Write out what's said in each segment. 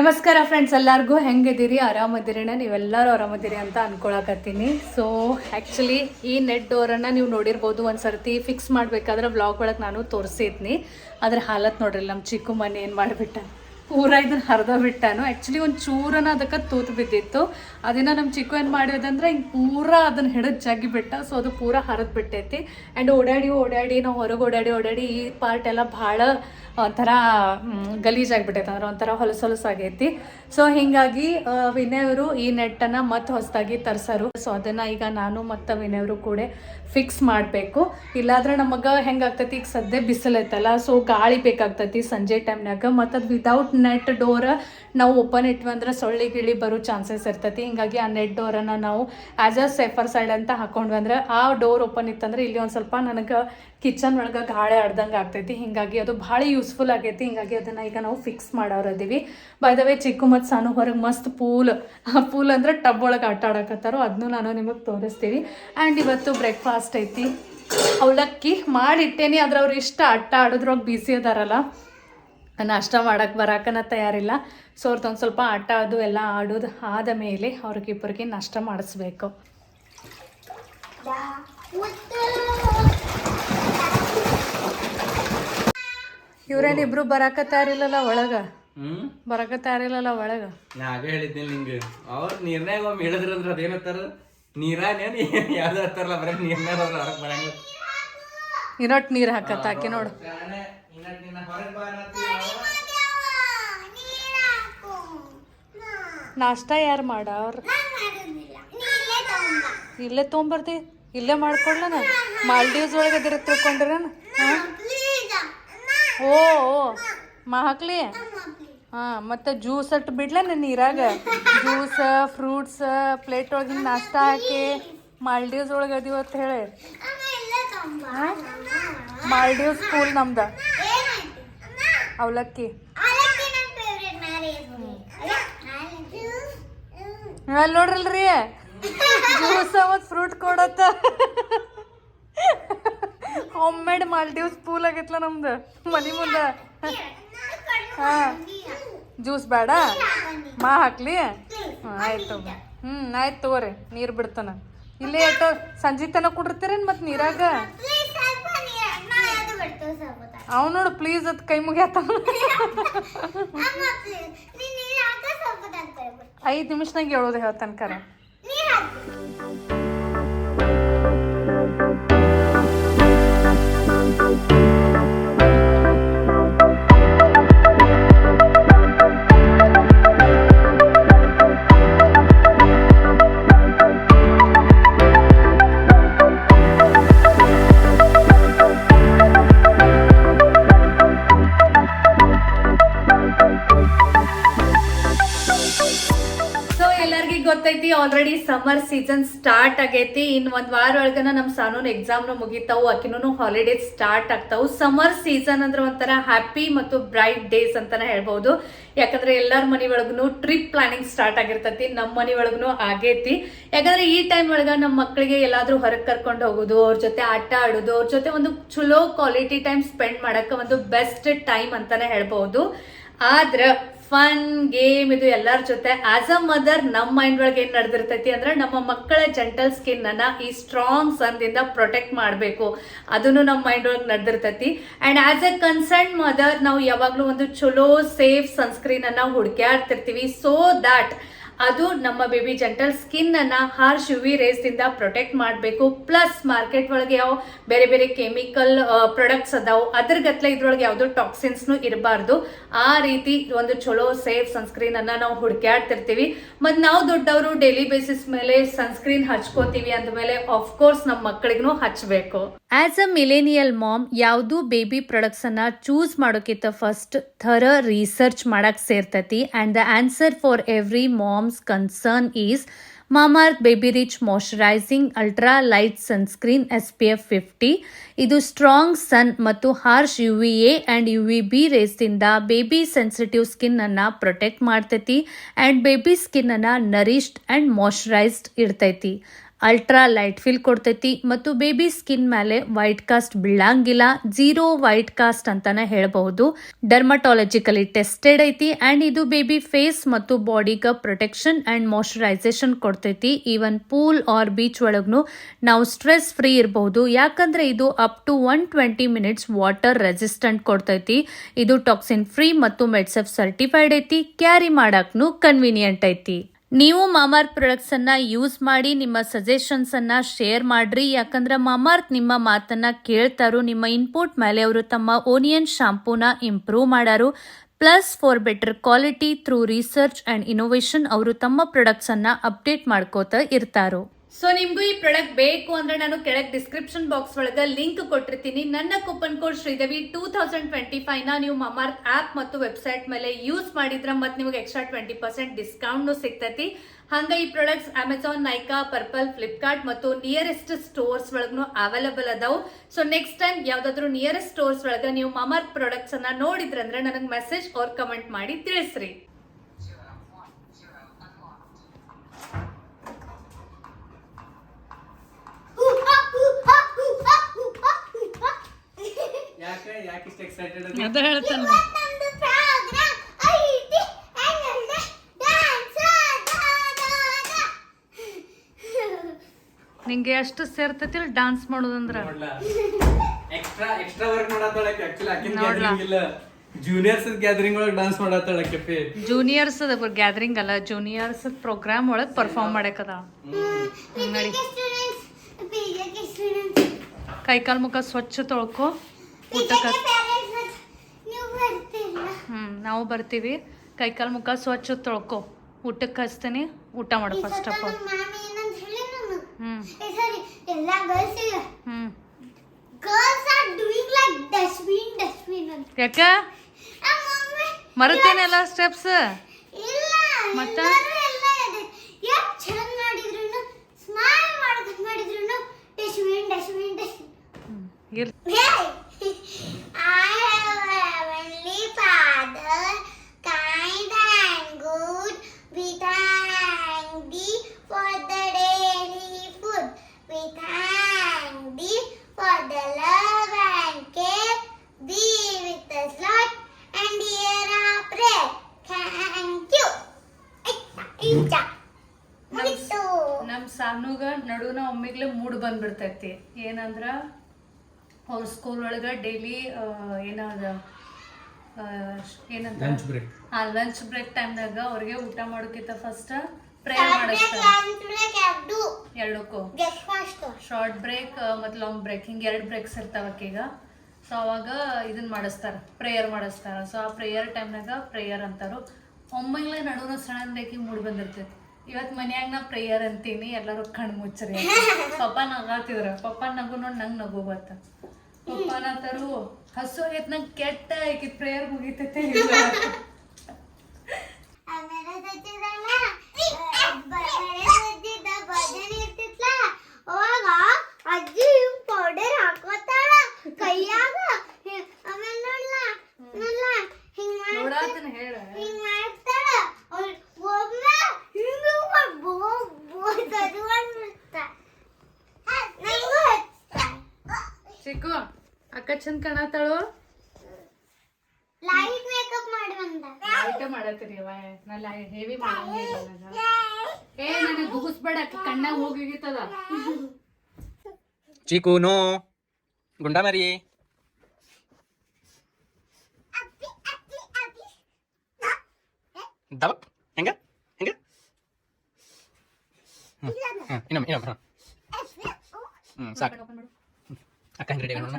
ನಮಸ್ಕಾರ ಫ್ರೆಂಡ್ಸ್ ಎಲ್ಲರಿಗೂ ಹೆಂಗಿದ್ದೀರಿ? ಆರಾಮದಿರಿನ? ನೀವೆಲ್ಲರೂ ಆರಾಮದಿರಿ ಅಂತ ಅನ್ಕೊಳಕತ್ತೀನಿ. ಸೊ ಆ್ಯಕ್ಚುಲಿ ಈ ನೆಟ್ ಡೋರನ್ನು ನೀವು ನೋಡಿರ್ಬೋದು ಒಂದು ಸರ್ತಿ ಫಿಕ್ಸ್ ಮಾಡಬೇಕಾದ್ರೆ ಬ್ಲಾಗ್ ಒಳಗೆ ನಾನು ತೋರಿಸಿದ್ನಿ. ಅದ್ರ ಹಾಲತ್ ನೋಡ್ರಿ ನಮ್ಮ ಚಿಕ್ಕು ಮನೆ ಏನು ಮಾಡಿಬಿಟ್ಟ? ಪೂರ ಇದನ್ನ ಹರಿದ ಬಿಟ್ಟಾನು. ಆ್ಯಕ್ಚುಲಿ ಒಂದು ಚೂರನ ಅದಕ್ಕೆ ತೂತು ಬಿದ್ದಿತ್ತು. ಅದನ್ನ ನಮ್ಮ ಚಿಕ್ಕು ಏನು ಮಾಡಿದಂದ್ರೆ ಹಿಂಗೆ ಪೂರ ಅದನ್ನ ಹಿಡಿದು ಜಗ್ಗಿ ಬಿಟ್ಟ. ಸೊ ಅದು ಪೂರ ಹರಿದು ಬಿಟ್ಟೈತಿ. ಆ್ಯಂಡ್ ಓಡಾಡಿ ಓಡಾಡಿ, ನಾವು ಹೊರಗೆ ಓಡಾಡಿ ಓಡಾಡಿ ಈ ಪಾರ್ಟ್ ಎಲ್ಲ ಭಾಳ ಒಂಥರ ಗಲೀಜಾಗ್ಬಿಟ್ಟೈತೆ ಅಂದ್ರೆ ಒಂಥರ ಹೊಲಸು ಹೊಲಸಾಗೈತಿ ಸೊ ಹಿಂಗಾಗಿ ವಿನಯವರು ಈ ನೆಟ್ಟನ್ನು ಮತ್ತೆ ಹೊಸದಾಗಿ ತರ್ಸರು. ಸೊ ಅದನ್ನು ಈಗ ನಾನು ಮತ್ತು ವಿನಯ್ ಅವರು ಕೂಡ ಫಿಕ್ಸ್ ಮಾಡಬೇಕು. ಇಲ್ಲಾಂದ್ರೆ ನಮಗೆ ಹೆಂಗಾಗ್ತೈತಿ, ಈಗ ಸದ್ಯ ಬಿಸಿಲೈತಲ್ಲ ಸೊ ಗಾಳಿ ಬೇಕಾಗ್ತೈತಿ ಸಂಜೆ ಟೈಮ್ನಾಗ ಮತ್ತು ಅದು ವಿದೌಟ್ ನೆಟ್ ಡೋರ್ ನಾವು ಓಪನ್ ಇಟ್ವಿ ಅಂದ್ರೆ ಸೊಳ್ಳೆ ಗಿಳಿ ಬರೋ ಚಾನ್ಸಸ್ ಇರ್ತೈತಿ. ಹಿಂಗಾಗಿ ಆ ನೆಟ್ ಡೋರನ್ನು ನಾವು ಆ್ಯಸ್ ಅ ಸೇಫರ್ ಸೈಡ್ ಅಂತ ಹಾಕೊಂಡ್ವಿ ಅಂದ್ರೆ ಆ ಡೋರ್ ಓಪನ್ ಇತ್ತಂದ್ರೆ ಇಲ್ಲಿ ಒಂದು ಸ್ವಲ್ಪ ನನಗೆ ಕಿಚನ್ ಒಳಗೆ ಗಾಳಿ ಆಡ್ದಂಗೆ ಆಗ್ತೈತಿ. ಹಿಂಗಾಗಿ ಅದು ಭಾಳ ಯೂಸ್ಫುಲ್ ಆಗೈತಿ. ಹಿಂಗಾಗಿ ಅದನ್ನು ಈಗ ನಾವು ಫಿಕ್ಸ್ ಮಾಡೋರದೀವಿ ಬೈ ದ ವೇ ಚಿಕ್ಕು ಸಣ್ಣ ಹೊರಗೆ ಮಸ್ತ್ ಪೂಲ್. ಪೂಲ್ ಅಂದ್ರೆ ಟಬ್ ಒಳಗೆ ಆಟ ಆಡಕತ್ತಾರೋ ಅದನ್ನು ನಾನು ನಿಮಗೆ ತೋರಿಸ್ತೀವಿ ಆ್ಯಂಡ್ ಇವತ್ತು ಬ್ರೇಕ್ಫಾಸ್ಟ್ ಐತಿ. ಅವಲಕ್ಕಿ ಮಾಡಿಟ್ಟೇನಿ, ಆದ್ರೆ ಅವ್ರು ಇಷ್ಟ ಆಟ ಆಡೋದ್ರೊಳಗೆ ಬಿಸಿ ಅದಾರಲ್ಲ. ನಾಷ್ಟ ಮಾಡಕ್ಕೆ ಬರಕನ ತಯಾರಿಲ್ಲ. ಸೊ ಅವ್ರದ್ದು ಒಂದು ಸ್ವಲ್ಪ ಆಟ ಅದು ಎಲ್ಲ ಆಡೋದು ಆದ ಮೇಲೆ ಅವ್ರಿಗಿಬ್ಬರಿಗೆ ನಾಷ್ಟ ಮಾಡಿಸ್ಬೇಕು. ಇವ್ರೇನಿಬ್ರು ಬರಾಕ ತಯಾರಿಲ್ಲಲ್ಲ ಒಳಗ? ಹ್ಮ್? ಬರಾಕ ತಯಾರಿಲ್ಲಲ್ಲ ಒಳಗ? ನಾ ಆಗೇ ಹೇಳಿದ್ದೀನಿ ನಿಂಗೆ. ಅವ್ರ ನೀರ್ನಾಗ ಒಮ್ಮೆ ಹೇಳಿದ್ರಂದ್ರ ಅದೇನತ್ತಾರ ನೀರಾನೇನ್ ಯಾವ್ದು ಹತ್ತಾರಲ್ಲ? ಬರೀ ನೀರ್ನಾಗ ಹೋದ್ರ ಹೊರಗ್ ಬರಂಗ. ಇರೋಟ್ ನೀರು ಹಾಕತ್ತ ಹಾಕಿ ನೋಡು. ನಾಷ್ಟ ಯಾರು ಮಾಡವ್ರ? ಇಲ್ಲೇ ತೊಗೊಂಬರ್ತಿ. ಇಲ್ಲೇ ಮಾಡ್ಕೊಳ್ಳನ ಮಾಲ್ಡೀವ್ಸ್ ಒಳಗೆ ಅದಿರ ತಿಳ್ಕೊಂಡಿರನ? ಓ ಓ. ಮಾ ಹಾಕ್ಲಿ? ಹಾಂ ಮತ್ತು ಜ್ಯೂಸ್ ಅಟ್ ಬಿಡ್ಲೇನ ನೀರಾಗ ಜ್ಯೂಸ್ ಫ್ರೂಟ್ಸ್ ಪ್ಲೇಟ್ ಒಳಗೆ ನಾಷ್ಟ ಹಾಕಿ ಮಾಲ್ಡೀವ್ಸ್ ಒಳಗೆ ಅದೀವ ಅಂತ ಹೇಳಿ ಮಾಲ್ಡೀವ್ಸ್ ಸ್ಕೂಲ್ ನಮ್ದ ಅವಲಕ್ಕಿ ಅಲ್ಲಿ ನೋಡ್ರಲ್ರಿ ಜ್ಯೂಸ್ ಮತ್ತು ಫ್ರೂಟ್ ಕೊಡತ್ತ ಹೋಮ್ ಮೇಡ್ ಮಾಲ್ಡೀವ್ಸ್ ಪೂಲ್ ಆಗೈತ್ಲ ನಮ್ದು ಮನಿ ಮುಂದೆ ಹಾ. ಜ್ಯೂಸ್ ಬೇಡ? ಮಾ ಹಾಕ್ಲಿ? ಆಯ್ತು ಹ್ಞೂ ಆಯ್ತು ತಗೋರಿ ನೀರು ಬಿಡ್ತಾನ. ಇಲ್ಲೇ ಆಯ್ತು ಸಂಜೆ ತನಕ ಕುಡಿರ್ತೀರೇನು ಮತ್ತು ನೀರಾಗ? ಅವ್ ನೋಡು ಪ್ಲೀಸ್ ಅದ್ ಕೈ ಮುಗಿಯತ್ತ ಐದು ನಿಮಿಷನಾಗ ಹೇಳೋದು ಹೇಳ್ತಾನೆ ಕರ. ಸಮ್ಮರ್ ಸೀಸನ್ ಸ್ಟಾರ್ಟ್ ಆಗೈತಿ. ಇನ್ ಒಂದ್ ವಾರ ಒಳಗನ ನಮ್ ಸಾನೂನ್ ಎಕ್ಸಾಮ್ ನು ಮುಗಿತಾವು ಅಕಿನೂ ಹಾಲಿಡೇಸ್ ಸ್ಟಾರ್ಟ್ ಆಗ್ತಾವು. ಸಮ್ಮರ್ ಸೀಸನ್ ಅಂದ್ರೆ ಒಂಥರ ಹ್ಯಾಪಿ ಮತ್ತು ಬ್ರೈಟ್ ಡೇಸ್ ಅಂತಾನೆ ಹೇಳ್ಬಹುದು ಯಾಕಂದ್ರೆ ಎಲ್ಲಾರ ಮನಿ ಒಳಗೂ ಟ್ರಿಪ್ ಪ್ಲಾನಿಂಗ್ ಸ್ಟಾರ್ಟ್ ಆಗಿರ್ತೈತಿ ನಮ್ಮ ಮನಿ ಒಳಗೂ ಆಗೈತಿ. ಯಾಕಂದ್ರೆ ಈ ಟೈಮ್ ಒಳಗ ನಮ್ಮ ಮಕ್ಕಳಿಗೆ ಎಲ್ಲಾದ್ರೂ ಹೊರಗೆ ಕರ್ಕೊಂಡು ಹೋಗೋದು, ಅವ್ರ ಜೊತೆ ಆಟ ಆಡೋದು, ಅವ್ರ ಜೊತೆ ಒಂದು ಚಲೋ ಕ್ವಾಲಿಟಿ ಟೈಮ್ ಸ್ಪೆಂಡ್ ಮಾಡಕ್ಕೆ ಒಂದು ಬೆಸ್ಟ್ ಟೈಮ್ ಅಂತಾನೆ ಹೇಳ್ಬಹುದು ಆದ್ರ ಫನ್ ಗೇಮ್ ಇದು ಎಲ್ಲರ ಜೊತೆ. ಆಸ್ ಅ ಮದರ್ ನಮ್ಮ ಮೈಂಡ್ ಒಳಗೆ ಏನ್ ನಡೆದಿರ್ತೈತಿ ಅಂದ್ರೆ ನಮ್ಮ ಮಕ್ಕಳ ಜೆಂಟಲ್ ಸ್ಕಿನ್ ಅನ್ನ ಈ ಸ್ಟ್ರಾಂಗ್ ಸನ್ದಿಂದ ಪ್ರೊಟೆಕ್ಟ್ ಮಾಡಬೇಕು. ಅದನ್ನು ನಮ್ಮ ಮೈಂಡ್ ಒಳಗೆ ನಡೆದಿರ್ತೈತಿ. And as a concern mother ನಾವು ಯಾವಾಗ್ಲೂ ಒಂದು ಚಲೋ ಸೇಫ್ ಸನ್ಸ್ಕ್ರೀನ್ ಅನ್ನ ಹುಡುಕ್ಯಾಡ್ತಿರ್ತೀವಿ. ಸೋ ದಾಟ್ ಅದು ನಮ್ಮ ಬೇಬಿ ಜೆಂಟಲ್ ಸ್ಕಿನ್ ಅನ್ನ ಹಾರ್ಶ್ ಯು ವಿ ರೇಸ್ ಇಂದ ಪ್ರೊಟೆಕ್ಟ್ ಮಾಡಬೇಕು. ಪ್ಲಸ್ ಮಾರ್ಕೆಟ್ ಒಳಗೆ ಯಾವ ಬೇರೆ ಬೇರೆ ಕೆಮಿಕಲ್ ಪ್ರಾಡಕ್ಟ್ಸ್ ಅದಾವು, ಅದ್ರ ಗತ್ಲೆ ಇದ್ರೊಳಗೆ ಯಾವ್ದು ಟಾಕ್ಸಿನ್ಸ್ನು ಇರಬಾರ್ದು. ಆ ರೀತಿ ಒಂದು ಚಲೋ ಸೇಫ್ ಸನ್ಸ್ಕ್ರೀನ್ ಅನ್ನ ನಾವು ಹುಡುಕ್ಯಾಡ್ತಿರ್ತೀವಿ. ಮತ್ ನಾವು ದೊಡ್ಡವರು ಡೈಲಿ ಬೇಸಿಸ್ ಮೇಲೆ ಸನ್ಸ್ಕ್ರೀನ್ ಹಚ್ಕೋತೀವಿ ಅಂದ ಮೇಲೆ ಕೋರ್ಸ್ ನಮ್ಮ ಮಕ್ಕಳಿಗೂ ಹಚ್ಚಬೇಕು ಆಸ್ ಅ ಮಿಲೇನಿಯಲ್ ಮಾಮ್ ಯಾವುದು ಬೇಬಿ ಪ್ರಾಡಕ್ಟ್ಸ್ ಅನ್ನ ಚೂಸ್ ಮಾಡೋಕ್ಕಿಂತ ಫಸ್ಟ್ ಥರ ರಿಸರ್ಚ್ ಮಾಡಕ್ ಸೇರ್ತತಿ. And the answer for every mom's concern is Mamaearth baby rich moisturising ultra light sunscreen S P F fifty ಇದು ಸ್ಟ್ರಾಂಗ್ ಸನ್ ಮತ್ತು harsh U V A and U V B ರೇಸ್ದಿಂದ baby sensitive skin ಅನ್ನ protect ಮಾಡ್ತೈತಿ and baby skin nourished and moisturised ಇಡ್ತೈತಿ ultra light feel ಕೊಡ್ತೈತಿ ಮತ್ತು baby skin ಮೇಲೆ white cast ಬೀಳಂಗಿಲ್ಲ zero white cast ಅಂತಾನೆ ಹೇಳಬಹುದು. ಡರ್ಮಟಾಲಜಿಕಲಿ ಟೆಸ್ಟೆಡ್ ಐತಿ ಅಂಡ್ ಇದು ಬೇಬಿ ಫೇಸ್ ಮತ್ತು ಬಾಡಿಗ ಪ್ರೊಟೆಕ್ಷನ್ ಅಂಡ್ ಮಾಯಶ್ಚರೈಸೇಷನ್ ಕೊಡ್ತೈತಿ. ಈವನ್ ಪೂಲ್ ಆರ್ ಬೀಚ್ ಒಳಗ್ನು ನಾವು ಸ್ಟ್ರೆಸ್ ಫ್ರೀ ಇರಬಹುದು. ಯಾಕಂದ್ರೆ ಇದು up to one twenty minutes water resistant ಕೊಡ್ತೈತಿ. ಇದು ಟಾಕ್ಸಿನ್ ಫ್ರೀ ಮತ್ತು ಮೆಡ್ಸೆಫ್ ಸರ್ಟಿಫೈಡ್ ಐತಿ. ಕ್ಯಾರಿ ಮಾಡಕ್ನು ಕನ್ವೀನಿಯಂಟ್ ಐತಿ. ನೀವು ಮಾಮಾರ್ತ್ ಪ್ರೊಡಕ್ಟ್ಸ್ ಅನ್ನ ಯೂಸ್ ಮಾಡಿ, ನಿಮ್ಮ ಸಜೆಷನ್ಸ್ ಅನ್ನ ಶೇರ್ ಮಾಡ್ರಿ. ಯಾಕಂದ್ರೆ ಮಾಮಾರ್ತ್ ನಿಮ್ಮ ಮಾತನ್ನ ಕೇಳ್ತಾರೋ, ನಿಮ್ಮ ಇನ್ಪುಟ್ ಮೇಲೆ ಅವರು ತಮ್ಮ ಓನಿಯನ್ ಶಾಂಪೂನ ಇಂಪ್ರೂವ್ ಮಾಡಾರು. Plus for better quality through research and innovation ಅವರು ತಮ್ಮ ಪ್ರೊಡಕ್ಟ್ಸ್ ಅನ್ನ ಅಪ್ಡೇಟ್ ಮಾಡ್ಕೋತ ಇರ್ತಾರು. ಸೊ ನಿಮಗೂ ಈ ಪ್ರಾಡಕ್ಟ್ ಬೇಕು ಅಂದ್ರೆ ನಾನು ಕೆಳಗೆ ಡಿಸ್ಕ್ರಿಪ್ಷನ್ ಬಾಕ್ಸ್ ಒಳಗೆ ಲಿಂಕ್ ಕೊಟ್ಟಿರ್ತೀನಿ. ನನ್ನ coupon code Sridevi two thousand twenty ಫೈವ್ನ ನೀವು ಮಮಾರ್ತ್ ಆಪ್ ಮತ್ತು ವೆಬ್ಸೈಟ್ ಮೇಲೆ ಯೂಸ್ ಮಾಡಿದ್ರ ಮತ್ತೆ ನಿಮಗೆ ಎಕ್ಸ್ಟ್ರಾ ಟ್ವೆಂಟಿ ಪರ್ಸೆಂಟ್ ಡಿಸ್ಕೌಂಟ್ ಸಿಗ್ತೈತಿ. ಹಂಗೆ ಈ products Amazon Nykaa Purplle Flipkart ಮತ್ತು ನಿಯರೆಸ್ಟ್ ಸ್ಟೋರ್ಸ್ ಒಳಗೂ ಅವೈಲಬಲ್ ಅದಾವು. ಸೊ ನೆಕ್ಸ್ಟ್ ಟೈಮ್ ಯಾವ್ದಾದ್ರು ನಿಯರೆಸ್ಟ್ ಸ್ಟೋರ್ಸ್ ಒಳಗೆ ನೀವು ಮಮಾರ್ತ್ ಪ್ರಾಡಕ್ಟ್ಸನ್ನು ನೋಡಿದ್ರಂದ್ರೆ ನನಗೆ ಮೆಸೇಜ್ ಆರ್ ಕಮೆಂಟ್ ಮಾಡಿ ತಿಳಿಸ್ರಿ. ಯಾಕೆ ಯಾಕೆ ಇಷ್ಟು ಎಕ್ಸೈಟೆಡ್ ಅದ ಹೇಳ್ತಾನೆ. ನಿಂಗೆ ಎಷ್ಟು ಸೇರ್ತೈತಿ ಡಾನ್ಸ್ ಮಾಡೋದಂದ್ರ? ನೋಡ್ಲಾ? ಎಕ್ಸ್ಟ್ರಾ ಎಕ್ಸ್ಟ್ರಾ ವರ್ಕ್ ಮಾಡತ್ತಾಳಕ್ಕೆ ಆಕ್ಚುಲಿ ಆಕಿನ ನೋಡ್ಲಾ. ಗ್ಯಾದರಿಂಗ್ ಇಲ್ಲ. ಜೂನಿಯರ್ಸ್ ಗ್ಯಾದರಿಂಗ್ ಒಳಗೆ ಡಾನ್ಸ್ ಮಾಡತ್ತಾಳ ಕೆಪಿ ಜೂನಿಯರ್ಸ್ ಗ್ಯಾದರಿಂಗ್ ಅಲ್ಲ ಜೂನಿಯರ್ಸ್ ಪ್ರೋಗ್ರಾಮ್ ಒಳಗೆ ಪರ್ಫಾರ್ಮ್ ಮಾಡಕದ ನಡಿ. ಕೈ ಕಾಲು ಕೈಕಾಲ್ ಮುಖ ಸ್ವಚ್ಛ ತೊಳ್ಕೊ. ಊಟಕ್ಕೆ ಹ್ಮ್ ನಾವು ಬರ್ತೀವಿ. ಕೈಕಾಲ್ ಮುಖ ಸ್ವಚ್ಛ ತೊಳ್ಕೊ. ಊಟಕ್ಕೆ ಹಚ್ತೀನಿ ಊಟ ಮಾಡು ಫಸ್ಟ್ ಆಫ್ ಆಲ್ ಯಾಕ? ಮ್ಯಾಮ್ ಎಲ್ಲ ಸ್ಟೆಪ್ಸ್ ಮತ್ತೆ ಮುಗಿತು. ನಮ್ ಸಾನುಗ ನಡುನ ಒಮ್ಮಿಗ್ಲೆ ಮೂಡ್ ಬಂದ್ಬಿಡ್ತೈತಿ. ಏನಂದ್ರ ಅವ್ರ ಸ್ಕೂಲ್ ಒಳಗ ಡೈಲಿ ಏನದ ಆ, ಏನಂತ? ಲಂಚ್ ಬ್ರೇಕ್ ಆ ಲಂಚ್ ಬ್ರೇಕ್ ಟೈಮ್ದಾಗ ಅವ್ರಿಗೆ ಊಟ ಮಾಡೋಕ್ಕಿಂತ ಫಸ್ಟ್ ಪ್ರೇಯರ್ ಮಾಡಿಸ್ತಾರೆ. ಎರಡು. ಎರಡಕ್ಕೂ. ಫಾಸ್ಟ್ ಶಾರ್ಟ್ ಬ್ರೇಕ್ ಮತ್ತು ಲಾಂಗ್ ಬ್ರೇಕ್ ಹಿಂಗೆ ಎರಡು ಬ್ರೇಕ್ಸ್ ಇರ್ತಾವ ಆಕೀಗ. ಸೊ ಅವಾಗ ಇದನ್ನ ಮಾಡಿಸ್ತಾರೆ ಪ್ರೇಯರ್ ಮಾಡಿಸ್ತಾರ. ಸೊ ಆ ಪ್ರೇಯರ್ ಟೈಮ್ನಾಗ ಪ್ರೇಯರ್ ಅಂತಾರು. ಒಮ್ಮೆಗ್ಲೆ ನಡುನ ಸಣ್ಣದಾಗಿ ಮೂಡ್ ಬಂದಿರ್ತೈತಿ. ಇವತ್ತು ಮನ್ಯಾಗ ನಾ ಪ್ರೇಯರ್ ಅಂತೀನಿ ಎಲ್ಲರೂ ಕಣ್ಣು ಮುಚ್ಚರಿ ಪಪ್ಪ ನಗಾತಿದ್ರ. ಪಪ್ಪ ನಗು ನೋಡಿ ನಂಗೆ ನಗು ಬತ್ತ ಪಪ್ಪ ನತರು ಹಸು ಆಗೈತೆ ನಂಗೆ ಕೆಟ್ಟ ಈಕಿ ಪ್ರೇಯರ್ ಮುಗಿತೈತೆ ಇಲ್ಲ ಆಮೇಲೆ ಸಚ್ಚಿದಲ್ಲ ಬರೇ ಸಚ್ಚಿದ್ದ ಭಜನೆ ಇರ್ತಿತ್ಲ ಅವಾಗ ಅಜ್ಜಿ ಪೌಡರ್ ಹಾಕೋತಾಳ ಕೈಯಾಗ ಹಿ- ಆಮೇಲೆ ನೋಡ್ಲ ನೋಡ್ಲ ಹಿಂಗ್ ಮಾಡ್ತಾ ನೋಡಾತನ ಹೇಳ ಹಿಂಗ್ ಮಾಡ್ತಾಳ ಅವ್ಳ್ ಒಮ್ಮೆ ಹಿಂಗ್ ಮಾಡ್ಕೊಂಡ್ ಬೋ ಬೋ ತದ್ಕೊಂಡ್ಬಿಡ್ತಾ ನಂಗೂ ಹಚ್ತಾಳ ಚಿಕ್ಕು ಅಕ್ಕ ಚಂದ ಕಾಣತಾಳು ಲೈಟ್ ಮೇಕಪ್ ಮಾಡಿ ಬಂದ. ಲೈಟ್ ಮಾಡತ್ತೀರಿ ಅವ ನಾ ಹೆವಿ ಮಾಡಂಗಿಲ್ಲ ಏ ನನಗೆ ಗುಗುಸ್ಬೇಡ ಕಣ್ಣಾಗ ಹೋಗಿತ್ತದ ಚೀಕು ನೋ. ಗುಂಡ ಮರಿ. ಅಪ್ಪಿ ಅಪ್ಪಿ ಅಪ್ಪಿ. ದಬಕ್ ಹೆಂಗ? ಹೆಂಗ? ಇನ್ನೊಮ್ಮೆ ಇನ್ನೊಮ್ಮೆ ಹ್ಮ್. ಸಾಕು. ಅಕ್ಕ ಹೆಂಗ್ ರೆಡಿ ಆಗೋಣ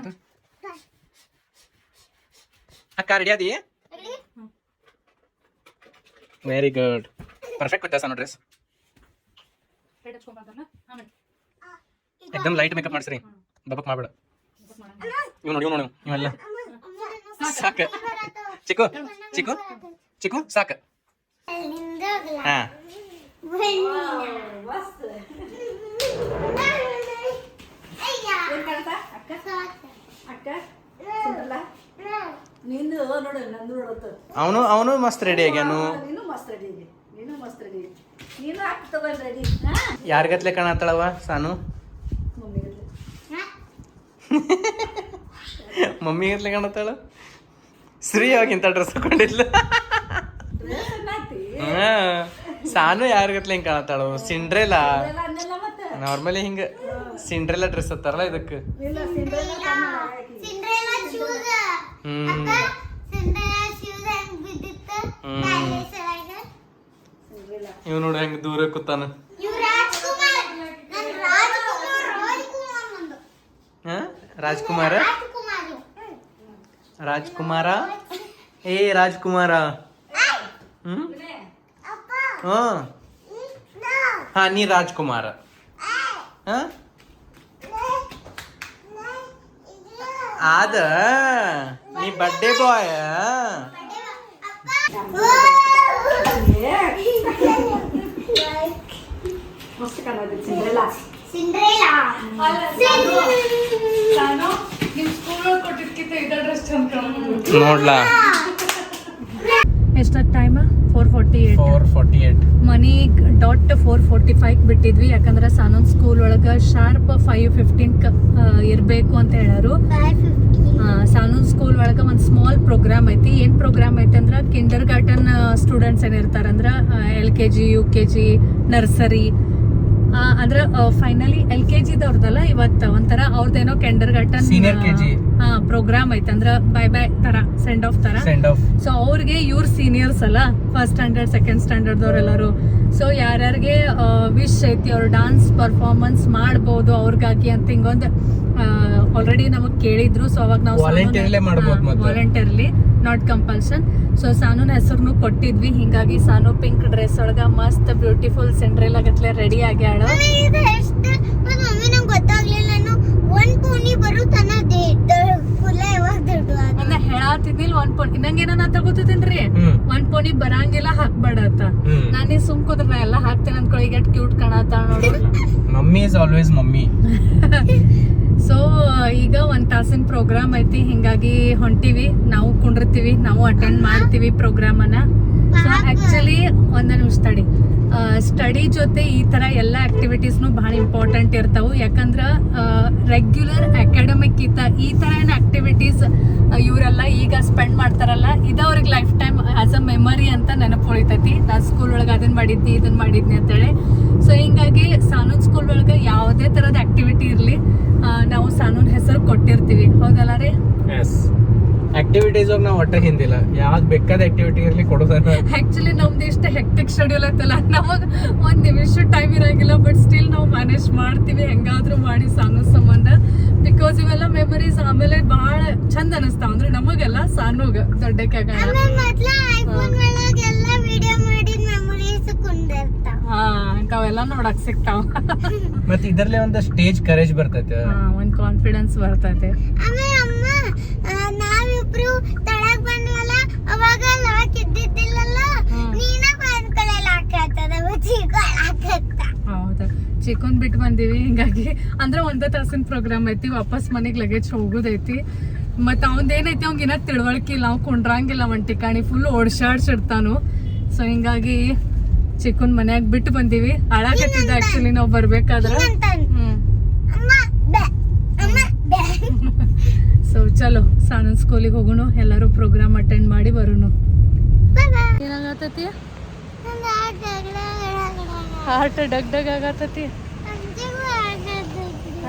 ಅಕ್ಕ ರೆಡಿ ಆದಿ? ವೆರಿ ಗುಡ್ ಪರ್ಫೆಕ್ಟ್ ಸಣ್ಣ ಡ್ರೆಸ್ ಎಕ್ದಮ್ ಲೈಟ್ ಮೇಕಪ್ ಮಾಡ್ಸ್ರಿ. ಬಬಕ್ ಮಾಡ್ಬೇಡ. ಇವ್ ನೋಡಿ ಇವ್ ನೋಡಿ ಇವೆಲ್ಲ ಸಾಕು. ಚಿಕ್ಕು ಚಿಕ್ಕು ಚಿಕ್ಕು ಸಾಕು. ಹಾ. ಅವನು ಅವನು ಮಸ್ತ್ ರೆಡಿ ಆಗ್ಯಾನು ಯಾರ ಗತ್ಲೆ ಯಾರಿಗತ್ಲೆ ಕಾಣತ್ತಾಳವ ಸಾನು? ಮಮ್ಮಿ ಗತ್ಲೆ ಕಾಣತ್ತಾಳ? ಶ್ರೀ ಅವಾಗಿಂತ ಡ್ರೆಸ್ ಹಾಕೊಂಡಿಲ್ಲ ಹಾ ಸಾನು ಯಾರಿಗತ್ಲೆ ಹಿಂಗೆ ಕಾಣತ್ತಾಳು? ಸಿಂಡ್ರೆಲಾ ಅನ್ನಲ್ಲ ಮತ್ತೆ? ನಾರ್ಮಲಿ ಹಿಂಗ ಸಿಂಡ್ರೆಲಾ ಡ್ರೆಸ್ ಹತ್ತಾರಲ್ಲ ಇದಕ್ಕೆ? ಹ್ಮ್ ಅಕ್ಕ ಸಿಂಡ್ರೆಲಾ ಶೂಸ್ ಹೆಂಗ್ ಬಿದ್ದಿತ್ತು ಹ್ಮ್. ಪ್ಯಾಲೇಸ್ ಒಳಗೆ ಇವ್ ನೋಡು ಹೆಂಗ್ ದೂರ ಕೂತಾನ. ಇವ್ ರಾಜ್ಕುಮಾರ್. ನನ್ ರಾಜ್ಕುಮಾರ್ ರಾಜ್ಕುಮಾರ್ ಹಾ? ರಾಜ್ಕುಮಾರ? ರಾಜ್ಕುಮಾರ್ ಇವ್. ರಾಜ್ಕುಮಾರ? ಏ ರಾಜ್ಕುಮಾರ. ಹ್ಮ್? ಅಪ್ಪ. ಹಾ ನಾ. ರಾಜ್ಕುಮಾರ. ಆದ ನೀ ಬರ್ಡೇ ಬಾಯ್ ಮಸ್ತ್ ಕಾಣೋದು ಸಿಂಡ್ರೆಲಾ ಸಿಂಡ್ರೆಲಾ ನಾನು ನಿಮ್ ಸ್ಕೂಲ್ ಕೊಟ್ಟಿದ್ಕಿಂತ ಇದ ಡ್ರೆಸ್ ಚಂದ ಕಾಣೋದು ನೋಡ್ಲಾ? ಎಷ್ಟ time four forty eight four forty eight ಮನಿಗ್ ಡಾಟ್ ಫೋರ್ ಫೋರ್ಟಿ ಫೈವ್ ಬಿಟ್ಟಿದ್ವಿ. ಯಾಕಂದ್ರೆ ಸಾನೊಂದ್ ಸ್ಕೂಲ್ ಒಳಗ ಶಾರ್ಪ್ ಫೈವ್ ಫಿಫ್ಟೀನ್ ಇರಬೇಕು ಅಂತ ಹೇಳಾರು. ಸಾನೂನ್ ಸ್ಕೂಲ್ ಒಂದು ಸ್ಮಾಲ್ ಪ್ರೋಗ್ರಾಮ್ ಐತಿ. ಏನ್ ಪ್ರೋಗ್ರಾಮ್ ಐತೆ ಅಂದ್ರೆ ಕಿಂಡರ್ ಗಾರ್ಟನ್ ಸ್ಟೂಡೆಂಟ್ಸ್ ಏನ್ ಇರ್ತಾರ ಅಂದ್ರ L K G U K G nursery ಅಂದ್ರ ಫೈನಲಿ ಎಲ್ ಕೆ ಜಿದವ್ರದಲ್ಲ ಇವತ್ತು ಒಂಥರ ಅವ್ರದ್ದೇನೋ ಕೆಂಡರ್ ಗಾರ್ಟನ್ ಹಾ ಪ್ರೋಗ್ರಾಮ್ ಐತೆ ಅಂದ್ರ ಬೈ ಬೈ ತರ ಸೆಂಡ್ ಆಫ್ ತರ. ಸೊ ಅವ್ರಿಗೆ ಇವ್ರ ಸೀನಿಯರ್ಸ್ ಅಲ್ಲ ಫಸ್ಟ್ ಸ್ಟ್ಯಾಂಡರ್ಡ್ ಸೆಕೆಂಡ್ ಸ್ಟ್ಯಾಂಡರ್ಡ್ ದವ್ರೆಲ್ಲಾರು ಸೊ ಯಾರ್ಯಾರಿಗೆ ವಿಶ್ ಐತಿ ಅವ್ರ ಡಾನ್ಸ್ ಪರ್ಫಾರ್ಮೆನ್ಸ್ ಮಾಡ್ಬೋದು ಅವ್ರಿಗಾಗಿ ಅಂತ ಹಿಂಗೊಂದು ಆಲ್ರೆಡಿ ನಮಗ್ ಕೇಳಿದ್ರು ಸೊ ಅವಾಗ ನಾವು. ವಾಲಂಟಿಯರ್ಲಿ ನಾಟ್ ಕಂಪಲ್ಸನ್ ಸೊ ಸಾನುನ ಹೆಸರು ಕೊಟ್ಟಿದ್ವಿ ಹಿಂಗಾಗಿ ಸಾನು ಪಿಂಕ್ ಡ್ರೆಸ್ ಒಳಗ ಮಸ್ತ್ ಬ್ಯೂಟಿಫುಲ್ ಸೆಂಡ್ರೆಲ್ ಆಗತ್ಲೆ ರೆಡಿ ಆಗ್ಯಾಳ. ಹೇಳಾತಿದ್ದಿಲ್ ಒಂದ್ ಪೋನಿ ನಂಗೇನ ಅಂತ ಗೊತ್ತಿದ್ದೇನ್ರಿ ಒಂದ್ ಪೋನಿ ಬರಂಗಿಲ್ಲ ಹಾಕ್ಬೇಡ ಅಂತ. ಹ್ಮ್. ನಾನೇ ಸುಮ್ ಕುದ್ರ ಎಲ್ಲ ಹಾಕ್ತೇನೆ ಅನ್ಕೊಳ್ಳಿ ಕ್ಯೂಟ್ ಕಾಣತ್ತ ನೋಡು. Mummy is always mummy. So ಈಗ ಒಂದು ತಾಸಿನ ಪ್ರೋಗ್ರಾಮ್ ಐತಿ ಹಿಂಗಾಗಿ ಹೊಂಟಿವಿ. ನಾವು ಕುಂಡಿರ್ತೀವಿ ನಾವು ಅಟೆಂಡ್ ಮಾಡ್ತೀವಿ ಪ್ರೋಗ್ರಾಮ್ ಅನ್ನ. ಸೊ ಆಕ್ಚುಲಿ ಒಂದು ನಿಮಿಷ ತಡಿ. ಸ್ಟಡಿ ಜೊತೆ ಈ ತರ ಎಲ್ಲ ಆ್ಯಕ್ಟಿವಿಟೀಸ್ನು ಬಹಳ ಇಂಪಾರ್ಟೆಂಟ್ ಇರ್ತಾವು. ಯಾಕಂದ್ರೆ ರೆಗ್ಯುಲರ್ ಅಕಾಡೆಮಿಕ್ ಇತ್ತ ಈ ಥರ ಏನು ಆಕ್ಟಿವಿಟೀಸ್ ಇವರೆಲ್ಲ ಈಗ ಸ್ಪೆಂಡ್ ಮಾಡ್ತಾರಲ್ಲ ಇದ ಅವ್ರಿಗೆ life time as a memory ಅಂತ ನೆನಪು ಉಳಿತೈತಿ. ನಾ ಸ್ಕೂಲ್ ಒಳಗೆ ಅದನ್ನು ಮಾಡಿದ್ನಿ ಇದನ್ನು ಮಾಡಿದ್ನಿ ಅಂತೇಳಿ. ಸೊ ಹಿಂಗಾಗಿ ಸಾನೂನ್ ಸ್ಕೂಲ್ ಒಳಗೆ ಯಾವುದೇ ತರದ ಆಕ್ಟಿವಿಟಿ ಇರ್ಲಿ ನಾವು ಸಾನೂನ್ ಹೆಸರು ಕೊಟ್ಟಿರ್ತೀವಿ. ಹೌದಲ್ಲ ರೀ? ಎಸ್ ಆಕ್ಟಿವಿಟೀಸ್ ನಾವು ಒಟ್ಟ ಹಿಂದಿಲ್ಲ. ಯಾವ್ದು ಬೇಕಾದ ಆಕ್ಟಿವಿಟಿ ಇರಲಿ ಕೊಡೋದನ್ನ. ಆಕ್ಚುಲಿ ನಮ್ದು ಇಷ್ಟ ಹೆಕ್ಟಿಕ್ ಶೆಡ್ಯೂಲ್ ಐತಲ್ಲ. ನಮಗ್ ಒಂದ್ ನಿಮಿಷ ಟೈಮ್ ಇರಂಗಿಲ್ಲ ಬಟ್ ಸ್ಟಿಲ್ ನಾವು ಮ್ಯಾನೇಜ್ ಮಾಡ್ತೀವಿ. ಹೆಂಗಾದ್ರೂ ಮಾಡಿ ಸಾನು ಸಂಬಂಧ. ಬಿಕಾಸ್ ಇವೆಲ್ಲ ಮೆಮರೀಸ್ ಆಮೇಲೆ ಬಹಳ ಚಂದ ಅನಿಸ್ತಾವ. ಅಂದ್ರೆ ನಮಗೆಲ್ಲ ಸಾನುಗ ದೊಡ್ಡಕ್ಕಾಗ ಹಾ ಅವೆಲ್ಲ ನೋಡಕ್ ಸಿಗ್ತಾವ. ಮತ್ತೆ ಇದರಲ್ಲೇ ಒಂದು ಸ್ಟೇಜ್ ಕರೇಜ್ ಬರ್ತೈತೆ. ಒಂದ್ ಕಾನ್ಫಿಡೆನ್ಸ್ ಬರ್ತೈತೆ. ಆಮೇಲೆ ಅಮ್ಮ ಆ, ನಾವಿಬ್ರು ತಳಗ್ ಬಂದ್ವಲ್ಲ ಅವಾಗ ಲಾಕ್ ಇದ್ದಿದ್ದಿಲ್ಲಲ್ಲ. ನೀನ ಬಂದ್ ಕಡೆ ಲಾಕ್ ಆಗ್ತದ ಹಾಕತ್ತ ಹೌದು. ಚಿಕನ್ ಬಿಟ್ಟು ಬಂದೀವಿ ಹಿಂಗಾಗಿ ಅಂದ್ರೆ ಒಂದೇ ತಾಸಿನ ಪ್ರೋಗ್ರಾಮ್ ಐತಿ ವಾಪಸ್ ಮನೆಗೆ ಲಗೇಜ್ ಹೋಗುದೈತಿ. ಮತ್ತ ಅವಂದ ಏನೈತಿ ಅವ್ಗ ಇನ್ನ ತಿಳುವಳಿಕೆ ಇಲ್ಲ ಅವ್ ಕುಂಡ್ರಂಗಿಲ್ಲ ಒಂದ್ ಟಿಕಾಣಿ ಫುಲ್ ಓಡ್ಸಾಡ್ಸಿರ್ತಾನು. ಸೊ ಹಿಂಗಾಗಿ ಚಿಕನ್ ಮನ್ಯಾಗ ಬಿಟ್ಟು ಬಂದೀವಿ. ಹಾಳಾಗತ್ತಿದ್ದ ಆಕ್ಚುಲಿ ನಾವು ಬರ್ಬೇಕಾದ್ರ. ಸೊ ಚಲೋ. ಸಾನಂದ್ ಸ್ಕೂಲಿಗೆ ಹೋಗೋಣ. ಎಲ್ಲರೂ ಪ್ರೋಗ್ರಾಮ್ ಅಟೆಂಡ್ ಮಾಡಿ ಬರೋಣ. ಏನಾಗತ್ತತಿ ಹಾರ್ಟ್ ಡಗ್ ಡಗ್ ಆಗತ್ತತಿ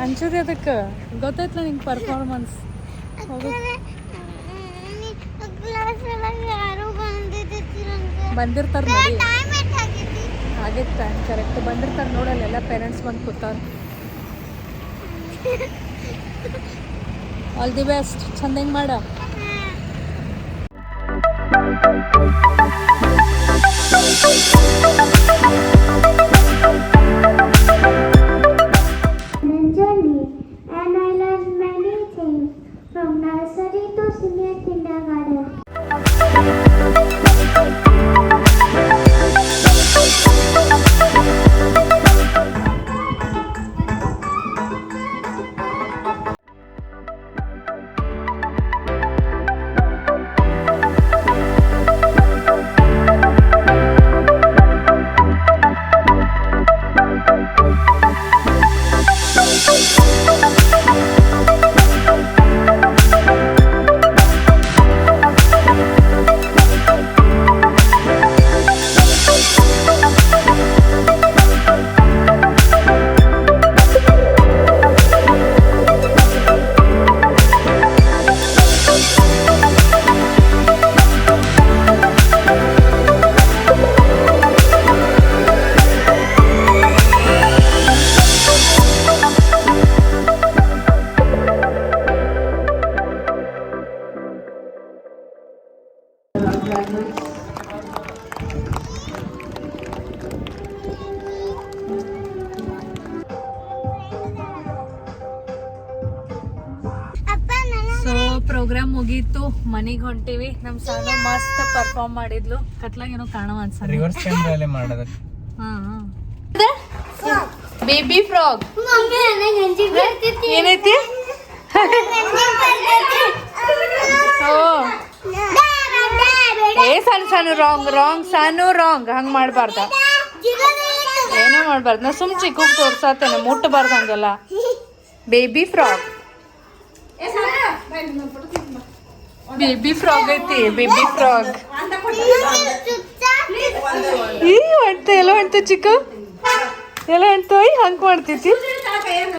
ಅಂಜುರಿ ಅದಕ್ಕೆ? ಗೊತ್ತೈತ್ಲ ನಿಂಗೆ ಪರ್ಫಾರ್ಮೆನ್ಸ್ ಬಂದಿರ್ತಾರ ನೋಡಿ. ಆಗೈತೆ ಟೈಮ್ ಕರೆಕ್ಟ್ ಬಂದಿರ್ತಾರೆ ನೋಡಲ್ಲ, ಎಲ್ಲ ಪೇರೆಂಟ್ಸ್ ಬಂದು ಕೂತಾರ ಆಲ್ ದಿ ಬೆಸ್ಟ್ ಚಂದ ಹೆಂಗೆ ಮಾಡ? ಮನಿಗ್ ಹೊಂಟಿವಿ ನಮ್ ಸಾನು ಮಸ್ತ್ ಪರ್ಫಾರ್ಮ್ ಮಾಡಿದ್ಲು. ಕತ್ಲಾಗ ಏನೋ ಕಾಣವ ಅನ್ಸ ರಿವರ್ಸ್ ಕ್ಯಾಮ್ರಾ ಮಾಡೋದು ಬೇಬಿ ಫ್ರಾಗ್ ಮಮ್ಮಿ ನನಗೆ ಗಂಜಿ ಬರ್ತೈತಿ ಏನೈತಿ? ಓ. ಏ ಸಣ್ಣ ಸಣ್ಣ ರಾಂಗ್ ರಾಂಗ್ ಸಣ್ಣ ರಾಂಗ್ ಹಂಗ್ ಮಾಡ್ಬಾರ್ದ. ಏನೋ ಮಾಡ್ಬಾರ್ದು. ನಾ ಸುಮ್ ಚಿಕ್ಕ ತೋರ್ಸತ್ತೇನೆ ಮುಟ್ಟಬಾರ್ದು ಹಂಗೆಲ್ಲ. ಬೇಬಿ ಫ್ರಾಗ್ ಬೇಬಿ ಫ್ರಾಗ್ ಐತಿ ಬೇಬಿ ಫ್ರಾಗ್ ಈ ಹೊಡ್ತ ಎಲ್ಲ ಹೊಡ್ತು ಚಿಕ್ಕ? ಎಲ್ಲ ಹೊಡ್ತು ಹಂಗ್ ಮಾಡ್ತೈತಿ